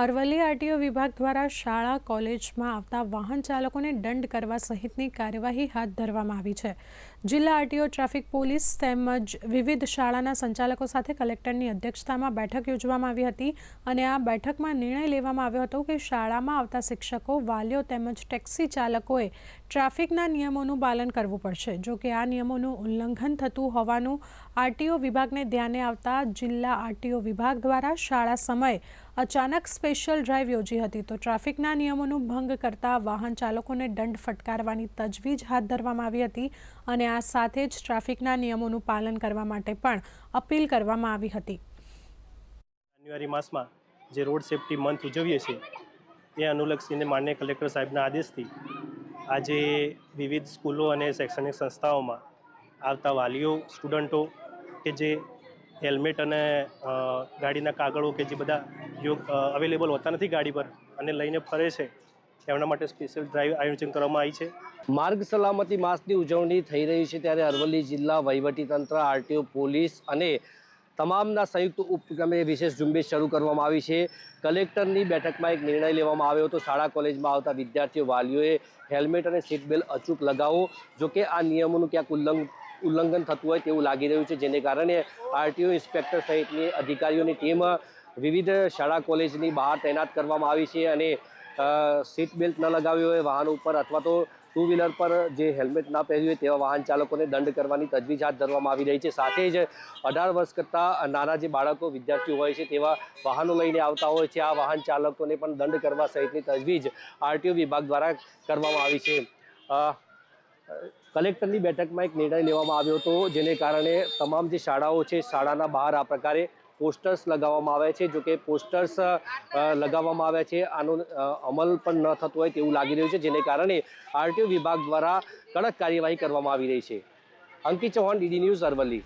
Aravalli RTO વિભાગ દ્વારા શાળા, કોલેજમાં આવતા વાહન ચાલકોને દંડ કરવા સહિતની કાર્યવાહી હાથ ધરવામાં આવી છે. જિલ્લા આરટીઓ ટ્રાફિક પોલીસ તેમજ વિવિધ શાળાના સંચાલકો સાથે કલેક્ટરની અધ્યક્ષતામાં બેઠક યોજવામાં આવી હતી અને આ બેઠકમાં નિર્ણય લેવામાં આવ્યો હતો કે શાળામાં આવતા શિક્ષકો, વાલીઓ તેમજ ટેક્સી ચાલકોએ ટ્રાફિકના નિયમોનું પાલન કરવું પડશે. જો કે આ નિયમોનું ઉલ્લંઘન થતું હોવાનું આરટીઓ વિભાગને ધ્યાને આવતા જિલ્લા આરટીઓ વિભાગ દ્વારા શાળા સમયે અચાનક સ્પેશિયલ ડ્રાઈવ યોજી હતી તો ટ્રાફિકના નિયમોનું ભંગ કરતા વાહન ચાલકોને દંડ ફટકારવાની તજવીજ હાથ ધરવામાં આવી હતી અને આ સાથે જ ટ્રાફિકના નિયમોનું પાલન કરવા માટે પણ અપીલ કરવામાં આવી હતી. જાન્યુઆરી માસમાં જે રોડ સેફ્ટી મંથ ઉજવીએ છીએ, એ અનુલક્ષીને માન્ય કલેક્ટર સાહેબના આદેશથી આજે વિવિધ સ્કૂલો અને શૈક્ષણિક સંસ્થાઓમાં આવતા વાલીઓ, સ્ટુડન્ટો કે જે હેલ્મેટ અને ગાડીના કાગળો કે જે બધા યોગ અવેલેબલ હોતા નથી ગાડી પર અને લઈને ફરે છે, એમના માટે સ્પેશિયલ ડ્રાઈવ આયોજન કરવામાં આવી છે. માર્ગ સલામતી માસની ઉજવણી થઈ રહી છે ત્યારે અરવલ્લી જિલ્લા વહીવટીતંત્ર, આરટીઓ, પોલીસ અને તમામના સંયુક્ત ઉપક્રમે વિશેષ ઝુંબેશ શરૂ કરવામાં આવી છે. કલેક્ટરની બેઠકમાં એક નિર્ણય લેવામાં આવ્યો હતો. શાળા, કોલેજમાં આવતા વિદ્યાર્થીઓ, વાલીઓએ હેલ્મેટ અને સીટ બેલ્ટ અચૂક લગાવો. જોકે આ નિયમોનું ક્યાંક ઉલ્લંઘન ઉલ્લંઘન થતું હોય તેવું લાગી રહ્યું છે, જેને કારણે આરટીઓ, ઇન્સ્પેક્ટર સહિતની અધિકારીઓની ટીમ વિવિધ શાળા, કોલેજની બહાર તૈનાત કરવામાં આવી છે અને સીટ બેલ્ટ ન લગાવ્યો હોય વાહન ઉપર અથવા તો ટુ વ્હીલર પર જે હેલ્મેટ ના પહેર્યું હોય તેવા વાહન ચાલકોને દંડ કરવાની તજવીજ હાથ ધરવામાં આવી રહી છે. સાથે જ અઢાર વર્ષ કરતાં નાના જે બાળકો, વિદ્યાર્થીઓ હોય છે તેવા વાહનો લઈને આવતા હોય છે. આ વાહન ચાલકોને પણ દંડ કરવા સહિતની તજવીજ આરટીઓ વિભાગ દ્વારા કરવામાં આવી છે. કલેક્ટરની બેઠકમાં એક નિર્ણય લેવામાં આવ્યો હતો, જેને કારણે તમામ જે શાળાઓ છે શાળાના બહાર આ પ્રકારે પોસ્ટર્સ લગાવવામાં આવે છે જો કે પોસ્ટર્સ લગાવવામાં આવ્યા છે, આનો અમલ પણ ન થતો હોય તેવું લાગી રહ્યું છે, જેને કારણે આરટીઓ વિભાગ દ્વારા કડક કાર્યવાહી કરવામાં આવી રહી છે. Ankit Chauhan, DD news Aravalli.